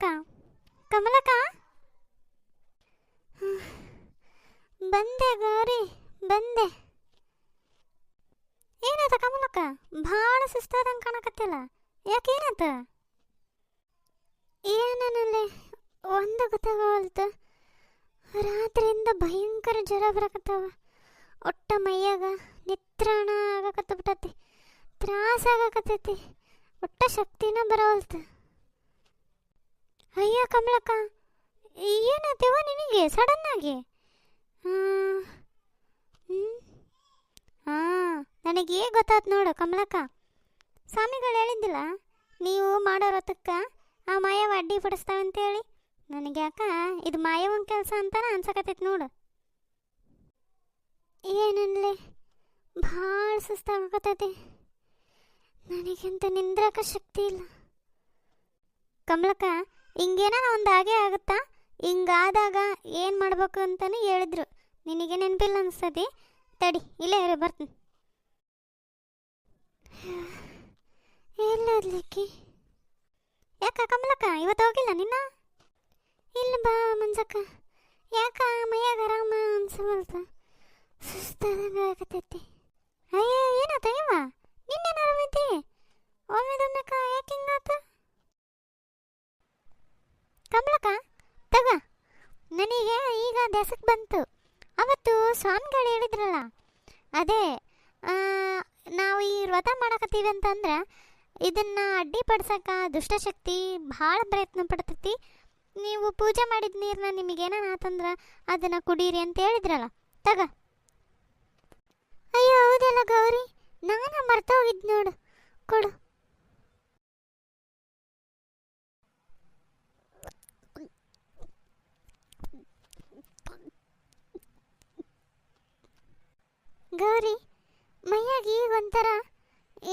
ಕಮಲಕ್ಕ. ಕಮಲಕ್ಕ. ಬಂದೆ ಗೌರಿ, ಬಂದೆ. ಏನಾತ ಕಮಲಕ್ಕ? ಭಾಳ ಸುಸ್ತಾದಂಗೆ ಕಾಣಕತ್ತಿಲ್ಲ. ಯಾಕೇನಾತ ಏನಲ್ಲಿ ಒಂದು ಗೊತ್ತಾಗವಲ್ತು. ರಾತ್ರಿಯಿಂದ ಭಯಂಕರ ಜ್ವರ ಬರಕತ್ತವ. ಒಟ್ಟ ಮೈಯಾಗ ನಿತ್ರಾಣ ಆಗಕತ್ತ ಬಿಟ್ಟತಿ. ತ್ರಾಸ ಆಗಕತ್ತೈತಿ. ಒಟ್ಟ ಶಕ್ತಿನ ಬರವಲ್ತು. ಕಮಲಕ್ಕ ಏನಾತೇವ ನಿನಗೆ? ಸಡನ್ ಆಗಿ? ಹಾಂ ನನಗೆ ಗೊತ್ತಾತು ನೋಡು ಕಮಲಕ್ಕ. ಸ್ವಾಮಿಗಳು ಹೇಳಿದ್ದಿಲ್ಲ, ನೀವು ಮಾಡೋ ರಥಕ್ಕೆ ಆ ಮಾಯವ ಅಡ್ಡಿ ಪಡಿಸ್ತಾವಂತೇಳಿ ನನಗೆ ಅಕ್ಕ ಇದು ಮಾಯವನ ಕೆಲಸ ಅಂತಾನೆ ಅನ್ಸಕತ್ತೈತಿ ನೋಡು. ಏನನ್ಲೆ? ಭಾಳ ಸುಸ್ತಾಗಕತ್ತೈತಿ. ನನಗಿಂತ ನಿಂದ್ರಕ ಶಕ್ತಿ ಇಲ್ಲ. ಕಮಲಕ್ಕ ಹಿಂಗೇನ ಒಂದು ಹಾಗೆ ಆಗುತ್ತಾ? ಹಿಂಗಾದಾಗ ಏನು ಮಾಡಬೇಕು ಅಂತಲೇ ಹೇಳಿದ್ರು. ನಿನಗೆ ನೆನಪಿಲ್ಲ ಅನಿಸ್ತತಿ ತಡಿ, ಇಲ್ಲೇ ಇರು, ಬರ್ತೀನಿ. ಎಲ್ಲೋದ್ಲಿಕ್ಕೆ? ಯಾಕ ಕಮಲಕ್ಕ, ಇವತ್ತು ಹೋಗಿಲ್ಲ ನಿನ್ನ? ಇಲ್ಲ ಬಾ ಮಂಜಕ್ಕ. ಯಾಕ ಮೈಯಾಗ ಆರಾಮ ಅನ್ಸಬಲ್ತ ಸುಸ್ತಾದಂಗ ಆಗತೈತಿ. ಅಯ್ಯ ಏನಾತ ಇವ ನಿನ್ನೇನು ಆರಾಮೈತಿ ಒಮ್ಮೆದೊಮ್ಮೆಕ ಯಾಕೆ ಹಿಂಗಾತ? ಕಮಲಕ್ಕ, ತಗ. ನನಗೆ ಈಗ ದೆಸಕ್ ಬಂತು. ಅವತ್ತು ಸ್ವಾಮಿಗಳು ಹೇಳಿದ್ರಲ್ಲ. ಅದೇ ನಾವು ಈ ವ್ರತ ಮಾಡಕತ್ತೀವಿ ಅಂತಂದ್ರೆ ಇದನ್ನ ಅಡ್ಡಿಪಡ್ಸಕ ದುಷ್ಟಶಕ್ತಿ ಭಾಳ ಪ್ರಯತ್ನ ಪಡ್ತೈತಿ. ನೀವು ಪೂಜೆ ಮಾಡಿದ ನೀರನ್ನ ನಿಮಗೇನಾನ ಆತಂದ್ರೆ ಅದನ್ನ ಕುಡೀರಿ ಅಂತ ಹೇಳಿದ್ರಲ್ಲ. ತಗ. ಅಯ್ಯೋ, ಹೌದಲ್ಲ ಗೌರಿ. ನಾನು ಮರ್ತೋಗಿದ್ ನೋಡು. ಕೊಡು. ಗೌರಿ, ಮೈಯಾಗ ಈಗ ಒಂಥರ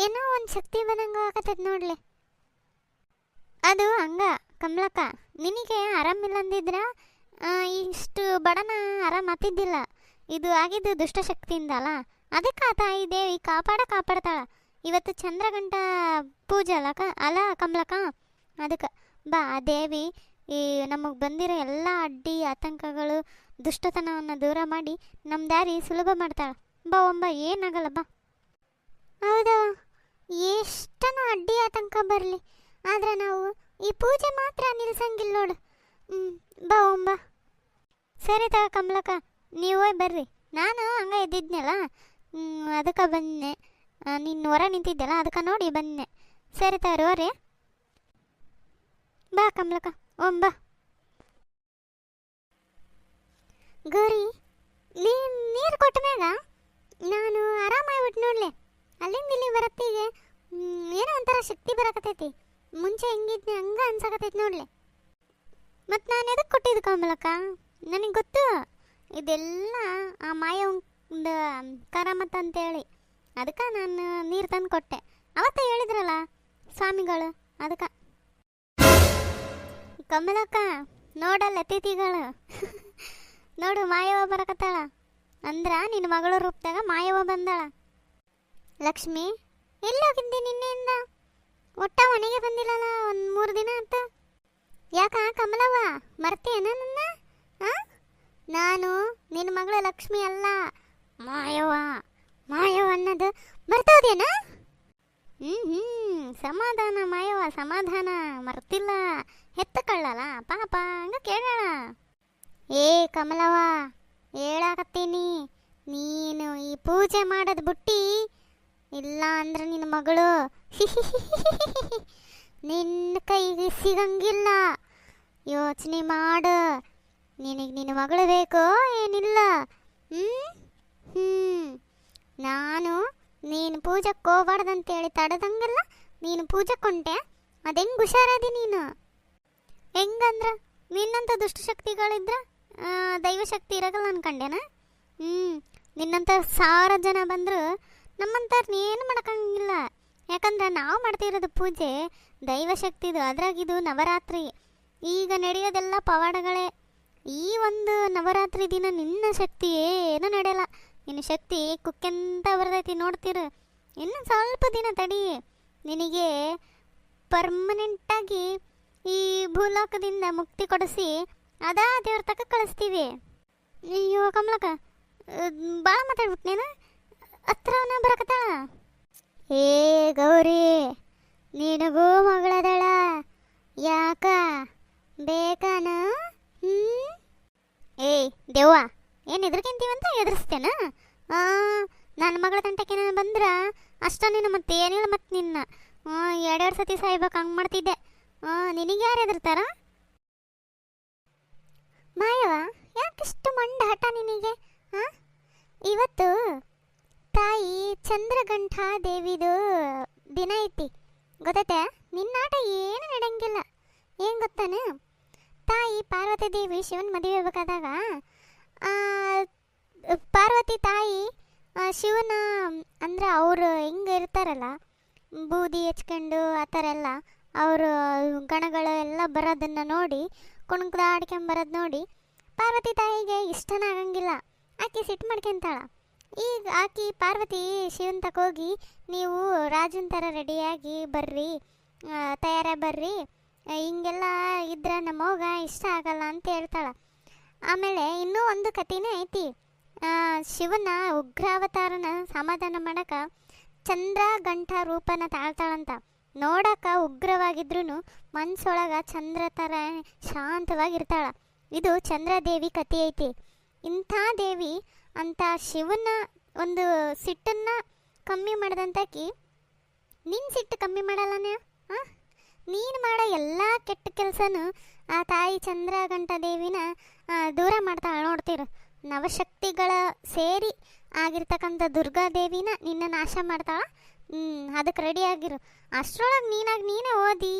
ಏನೋ ಒಂದು ಶಕ್ತಿ ಬಂದಂಗ ಆಗತ್ತದ ನೋಡ್ಲೆ. ಅದು ಹಂಗ, ಕಮಲಕ್ಕ, ನಿನಗೆ ಆರಾಮಿಲ್ಲ ಅಂದಿದ್ರ ಇಷ್ಟು ಬಡನ ಆರಾಮ ಆತಿದ್ದಿಲ್ಲ. ಇದು ಆಗಿದ್ದು ದುಷ್ಟಶಕ್ತಿಯಿಂದ ಅಲ್ಲ ಅದಕ್ಕೆ ಆ ತಾಯಿ ದೇವಿ ಕಾಪಾಡ ಕಾಪಾಡ್ತಾಳ. ಇವತ್ತು ಚಂದ್ರಗಂಟ ಪೂಜೆ ಅಲ್ಲ ಅಲ್ಲ ಕಮಲಕ್ಕ? ಅದಕ್ಕೆ, ಬಾ, ಆ ದೇವಿ ಈ ನಮಗೆ ಬಂದಿರೋ ಎಲ್ಲ ಅಡ್ಡಿ, ಆತಂಕಗಳು, ದುಷ್ಟತನವನ್ನು ದೂರ ಮಾಡಿ ನಮ್ಮ ದಾರಿ ಸುಲಭ ಮಾಡ್ತಾಳೆ. ಬಾ ಒಬ್ಬ ಏನಾಗಲ್ಲ ಬಾ ಹೌದಾ? ಎಷ್ಟನ ಅಡ್ಡಿ ಆತಂಕ ಬರಲಿ. ಆದ್ರೆ ನಾವು ಈ ಪೂಜೆ ಮಾತ್ರ ನಿಲ್ಸಂಗಿಲ್ಲ ನೋಡು. ಹ್ಞೂ ಬಾ ಒಂಬ ಸರಿ ತಗ ಕಮಲಕ್ಕ, ನೀವೇ ಬರ್ರಿ. ನಾನು ಹಂಗೆ ಇದ್ದಿದ್ನಲ್ಲ? ಅದಕ್ಕೆ ಬಂದೆ ನಿನ್ನ ಹೊರ ನಿಂತಿದ್ದೆಲ್ಲ, ಅದಕ್ಕೆ ನೋಡಿ ಬಂದೆ ಸರಿ ತಗೋರಿ ಬಾ ಕಮಲಕ್ಕ ಒಂಬ ಗೌರಿ, ನೀನು ನೀರು ಕೊಟ್ಟ ಮ್ಯಾಗ ನಾನು ಆರಾಮಾಗ್ಬಿಟ್ಟು ನೋಡ್ಲೆ ಅಲ್ಲಿಂದ ಇಲ್ಲಿ ಬರತ್ತೀಗೆ ಮ್, ಏನೋ ಒಂಥರ ಶಕ್ತಿ ಬರಕತೈತಿ. ಮುಂಚೆ ಹೆಂಗಿದ್ನೆ ಹಂಗ ಅನ್ಸಕತೈತಿ ನೋಡ್ಲೆ. ಮತ್ತು ನಾನು ಎದಕ್ಕೆ ಕೊಟ್ಟಿದ್ದು ಕಮಲಕ್ಕ? ನನಗೆ ಗೊತ್ತು. ಇದೆಲ್ಲ ಆ ಮಾಯ ಒಂದು ಕರಾಮತ್ ಅಂತೇಳಿ. ಅದಕ್ಕೆ ನಾನು ನೀರು ತಂದು ಕೊಟ್ಟೆ. ಅವತ್ತ ಹೇಳಿದ್ರಲ್ಲ ಸ್ವಾಮಿಗಳು, ಅದಕ್ಕೆ. ಕಮಲಕ್ಕ, ನೋಡಲ್ಲ ಅತಿಥಿಗಳು. ನೋಡು, ಮಾಯವ ಬರಕತ್ತಾಳ. ಅಂದ್ರ ನಿನ್ನ ಮಗಳ ರೂಪದಾಗ ಮಾಯವ ಬಂದಾಳ. ಲಕ್ಷ್ಮಿ, ಎಲ್ಲೋಗಿದ್ದೆ ನಿನ್ನೆಯಿಂದ? ಒಟ್ಟ ಮನೆಗೆ ಬಂದಿಲ್ಲಲ್ಲ, ಒಂದು ಮೂರು ದಿನ ಅಂತ. ಯಾಕ ಕಮಲವ್ವ? ಮರ್ತೀಯನ ನನ್ನ? ನಾನು ನಿನ್ನ ಮಗಳ ಲಕ್ಷ್ಮಿ ಅಲ್ಲ. ಮಾಯವ್ವ. ಮಾಯವ್ವ ಅನ್ನೋದು ಮರ್ತೋದೇನ ಹ್ಞೂ ಹ್ಞೂ ಸಮಾಧಾನ ಮಾಯವ್ವ, ಸಮಾಧಾನ. ಮರ್ತಿಲ್ಲ. ಹೆತ್ತ ಕಳ್ಳಲ್ಲ ಪಾಪ, ಹಂಗ ಕೇಳೋಣ ಏ ಕಮಲವ್ವ ಹೇಳಾಕತ್ತೀನಿ ನೀನು ಈ ಪೂಜೆ ಮಾಡೋದು ಬುಟ್ಟಿ ಇಲ್ಲ ಅಂದ್ರೆ ನಿನ್ನ ಮಗಳು ನಿನ್ನ ಕೈಗೆ ಸಿಗಂಗಿಲ್ಲ. ಯೋಚನೆ ಮಾಡು. ನಿನಗೆ ನಿನ್ನ ಮಗಳು ಬೇಕೋ ಏನಿಲ್ಲ. ಹ್ಞೂ ಹ್ಞೂ ನಾನು ನೀನು ಪೂಜಕ್ಕೆ ಹೋಗ್ಬಾರ್ದಂತೇಳಿ ತಡದಂಗಲ್ಲ ನೀನು ಪೂಜಕ್ಕೆ ಹೊಂಟೆ. ಅದು ಹೆಂಗೆ ಹುಷಾರದಿ ನೀನು? ಹೆಂಗಂದ್ರ? ನಿನ್ನಂಥ ದುಷ್ಟಶಕ್ತಿಗಳಿದ್ರ ದೈವಶಕ್ತಿ ಇರಗಲ್ಲ ಅನ್ಕಂಡೇನ? ಹ್ಞೂ ನಿನ್ನಂಥ ಸಾವಿರ ಜನ ಬಂದರು ನಮ್ಮಂಥವ್ರನ್ನ ಏನು ಮಾಡೋಕ್ಕಂಗಿಲ್ಲ ಯಾಕಂದ್ರೆ ನಾವು ಮಾಡ್ತಿರೋದು ಪೂಜೆ ದೈವಶಕ್ತಿದು, ಅದ್ರಾಗಿದು ನವರಾತ್ರಿ. ಈಗ ನಡೆಯೋದೆಲ್ಲ ಪವಾಡಗಳೇ. ಈ ಒಂದು ನವರಾತ್ರಿ ದಿನ ನಿನ್ನ ಶಕ್ತಿ ಏನು ನಡೆಯಲ್ಲ. ನಿನ್ನ ಶಕ್ತಿ ಕುಕ್ಕೆಂತ ಬರ್ತೈತಿ, ನೋಡ್ತೀರ. ಇನ್ನು ಸ್ವಲ್ಪ ದಿನ ತಡಿ. ನಿನಗೆ ಪರ್ಮನೆಂಟಾಗಿ ಈ ಭೂಲೋಕದಿಂದ ಮುಕ್ತಿ ಕೊಡಿಸಿ ಅದಾ ದೇವ್ರ ತಕ್ಕ ಕಳಿಸ್ತೀವಿ. ಅಯ್ಯೋ ಕಮಲಕ್ಕ ಭಾಳ ಮಾತಾಡ್ಬಿಟ್ಟು ನೀನು ಹತ್ರ ಬರಕತ್ತಾಳ? ಏ ಗೌರಿ, ನಿನಗೂ ಮಗಳದಳ. ಯಾಕ? ಬೇಕಾನ? ಏಯ್, ದೇವ್ವ, ಏನು ಎದ್ರಕಿಂತೀವಂತ? ಎದುರಿಸ್ತೇನ? ನನ್ನ ಮಗಳ ತಂಟಕ್ಕೆ ಬಂದ್ರ? ಅಷ್ಟ ನಿನ್ನ ಮತ್ತೆ ಏನಿಲ್ಲ ಮತ್ತೆ ನಿನ್ನ? ಎರಡೆರಡು ಸತಿ ಸಾಯ್ಬೇಕು, ಹಂಗೆ ಮಾಡ್ತಿದ್ದೆ. ನಿನಗೆ ಯಾರು ಎದುರ್ತಾರ? ಮಾಯವ ಯಾಕಿಷ್ಟು ಮಂಡ ಹಠ ನಿನಗೆ ಹಾಂ ಇವತ್ತು ತಾಯಿ ಚಂದ್ರಗಂಠ ದೇವಿದು ದಿನ ಐತಿ. ಗೊತ್ತೈತೆ? ನಿನ್ನಾಟ ಏನು ನಡೆಯಂಗಿಲ್ಲ ಏನು ಗೊತ್ತಾನೆ? ತಾಯಿ ಪಾರ್ವತಿ ದೇವಿ ಶಿವನ ಮದುವೆ ಆಗಬೇಕಾದಾಗ ಪಾರ್ವತಿ ತಾಯಿ ಶಿವನ, ಅಂದ್ರೆ ಅವರು ಹೆಂಗೆ ಇರ್ತಾರಲ್ಲ, ಬೂದಿ ಹಚ್ಕೊಂಡು ಆ ಥರ ಎಲ್ಲ, ಅವರು ಗಣಗಳು ಎಲ್ಲ ಬರೋದನ್ನು ನೋಡಿ ಕುಣ್ಕದಾಡ್ಕೊಂಬರೋದು ನೋಡಿ, ಪಾರ್ವತಿ ತಾಯಿಗೆ ಇಷ್ಟನ ಆಗಂಗಿಲ್ಲ ಆಕೆ ಸಿಟ್ಟು ಮಾಡ್ಕೊಂತಾಳ. ಈಗ ಆಕಿ ಪಾರ್ವತಿ ಶಿವನ್ ಹೋಗಿ ನೀವು ರಾಜನ್ ಥರ ರೆಡಿಯಾಗಿ ಬರ್ರಿ ತಯಾರ ಬರ್ರಿ. ಹಿಂಗೆಲ್ಲ ಇದ್ರೆ ನಮ್ಮವ್ಗ ಇಷ್ಟ ಆಗಲ್ಲ ಅಂತ ಹೇಳ್ತಾಳ. ಆಮೇಲೆ ಇನ್ನೂ ಒಂದು ಕಥೆನೇ ಐತಿ. ಶಿವನ ಉಗ್ರಾವತಾರನ ಸಮಾಧಾನ ಮಾಡಕ ಚಂದ್ರ ಗಂಠ ರೂಪನ ತಾಳ್ತಾಳಂತ. ನೋಡಕ ಉಗ್ರವಾಗಿದ್ರು ಮನ್ಸೊಳಗ ಚಂದ್ರ ಥರ ಶಾಂತವಾಗಿರ್ತಾಳ. ಇದು ಚಂದ್ರದೇವಿ ಕಥೆ ಐತಿ. ಇಂಥ ದೇವಿ ಅಂತ ಶಿವನ ಒಂದು ಸಿಟ್ಟನ್ನ ಕಮ್ಮಿ ಮಾಡ್ದಂತಾಕಿ ನಿನ್ನ ಸಿಟ್ಟು ಕಮ್ಮಿ ಮಾಡಲ್ಲನೇ? ಹಾಂ? ನೀನು ಮಾಡೋ ಎಲ್ಲ ಕೆಟ್ಟ ಕೆಲಸನೂ ಆ ತಾಯಿ ಚಂದ್ರಗಂಟ ದೇವಿನ ದೂರ ಮಾಡ್ತಾಳೆ ನೋಡ್ತೀರು. ನವಶಕ್ತಿಗಳ ಸೇರಿ ಆಗಿರ್ತಕ್ಕಂಥ ದುರ್ಗಾದೇವಿನ ನಿನ್ನ ನಾಶ ಮಾಡ್ತಾಳ ಅದಕ್ಕೆ ರೆಡಿ ಆಗಿರು. ಅಷ್ಟರೊಳಗೆ ನೀನಾಗಿ ನೀನೇ ಓದಿ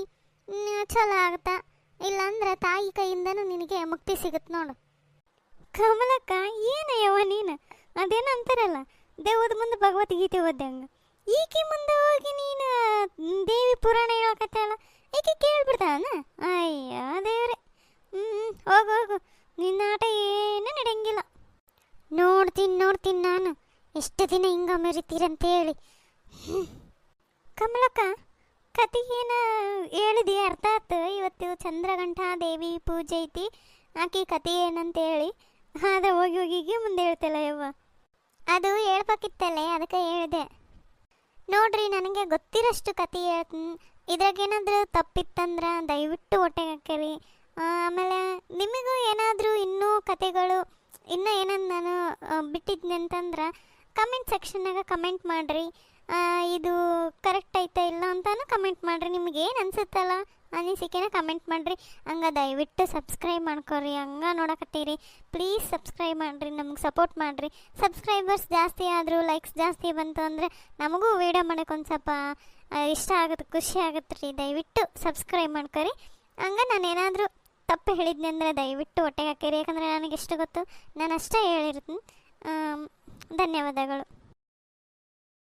ಚಲೋ ಆಗುತ್ತಾ ಇಲ್ಲಾಂದ್ರೆ ತಾಯಿ ಕೈಯಿಂದನೂ ನಿನಗೆ ಮುಕ್ತಿ ಸಿಗುತ್ತೆ ನೋಡು. ಕಮಲಕ್ಕ ಏನಯ್ಯವ ನೀನು? ಅದೇನು ಅಂತಾರಲ್ಲ, ದೇವದ ಮುಂದೆ ಭಗವದ್ಗೀತೆ ಓದ್ದಂಗೆ. ಈಕೆ ಮುಂದೆ ಹೋಗಿ ನೀನು ದೇವಿ ಪುರಾಣ ಹೇಳಕತ್ತಲ್ಲ ಈಕೆ ಕೇಳ್ಬಿಡ್ತಾನ ಅಯ್ಯ ದೇವ್ರೆ. ಹ್ಞೂ ಹೋಗು ಹೋಗು. ನಿನ್ನ ಆಟ ಏನು ನಡೆಯಂಗಿಲ್ಲ. ನೋಡ್ತೀನಿ ನೋಡ್ತೀನಿ ನಾನು. ಎಷ್ಟು ದಿನ ಹಿಂಗ ಮೆರಿತೀರಂತ ಹೇಳಿ. ಕಮಲಕ್ಕ ಕತೆ ಏನು ಹೇಳಿದಿ? ಅರ್ಥ ಆಯ್ತು ಇವತ್ತು ಚಂದ್ರಗಂಠ ದೇವಿ ಪೂಜೆ ಐತಿ. ಆಕೆ ಕತೆ ಏನಂತ ಹೇಳಿ. ಆದ್ರೆ ಹೋಗಿ ಹೋಗಿ ಮುಂದೆ ಹೇಳ್ತಲ್ಲ ಯವ್ವ. ಅದು ಹೇಳ್ಬೇಕಿತ್ತಲ್ಲೇ, ಅದಕ್ಕೆ ಹೇಳಿದೆ. ನೋಡ್ರಿ, ನನಗೆ ಗೊತ್ತಿರೋಷ್ಟು ಕತೆ ಹೇಳ್ತೀನಿ ಇದ್ರಾಗೇನಾದರೂ ತಪ್ಪಿತ್ತಂದ್ರೆ ದಯವಿಟ್ಟು ಹೊಟ್ಟೆಗೆ ಹಾಕಿರಿ. ಆಮೇಲೆ ನಿಮಗೂ ಏನಾದರೂ ಇನ್ನೂ ಕತೆಗಳು ಇನ್ನೂ ಏನನ್ನ ನಾನು ಬಿಟ್ಟಿದ್ದೆ ಅಂತಂದ್ರೆ ಕಮೆಂಟ್ ಸೆಕ್ಷನ್ನಾಗ ಕಮೆಂಟ್ ಮಾಡಿರಿ. ಇದು ಕರೆಕ್ಟ್ ಆಯ್ತಾ ಇಲ್ಲ ಅಂತಾನು ಕಮೆಂಟ್ ಮಾಡಿರಿ. ನಿಮ್ಗೆ ಏನು ಅನ್ಸುತ್ತಲ್ಲ? ಅನಿಸಿಕೆನ ಕಮೆಂಟ್ ಮಾಡಿರಿ. ಹಂಗೆ ದಯವಿಟ್ಟು ಸಬ್ಸ್ಕ್ರೈಬ್ ಮಾಡ್ಕೊರಿ. ಹಂಗೆ ನೋಡಕತ್ತೀರಿ. ಪ್ಲೀಸ್ ಸಬ್ಸ್ಕ್ರೈಬ್ ಮಾಡಿರಿ, ನಮ್ಗೆ ಸಪೋರ್ಟ್ ಮಾಡಿರಿ. ಸಬ್ಸ್ಕ್ರೈಬರ್ಸ್ ಜಾಸ್ತಿ ಆದರೂ ಲೈಕ್ಸ್ ಜಾಸ್ತಿ ಬಂತು ಅಂದರೆ ನಮಗೂ ವೀಡಿಯೋ ಮಾಡೋಕೆ ಒಂದು ಸ್ವಲ್ಪ ಇಷ್ಟ ಆಗುತ್ತೆ, ಖುಷಿ ಆಗುತ್ತೆ ರೀ. ದಯವಿಟ್ಟು ಸಬ್ಸ್ಕ್ರೈಬ್ ಮಾಡ್ಕೊರಿ. ಹಂಗೆ ನಾನು ಏನಾದರೂ ತಪ್ಪು ಹೇಳಿದ್ನಿ ಅಂದರೆ ದಯವಿಟ್ಟು ಹೊಟ್ಟೆಗೆ ಹಾಕಿರಿ ಯಾಕಂದರೆ ನನಗೆ ಎಷ್ಟು ಗೊತ್ತು, ನಾನು ಅಷ್ಟೇ ಹೇಳಿರ್ತೀನಿ. ಧನ್ಯವಾದಗಳು.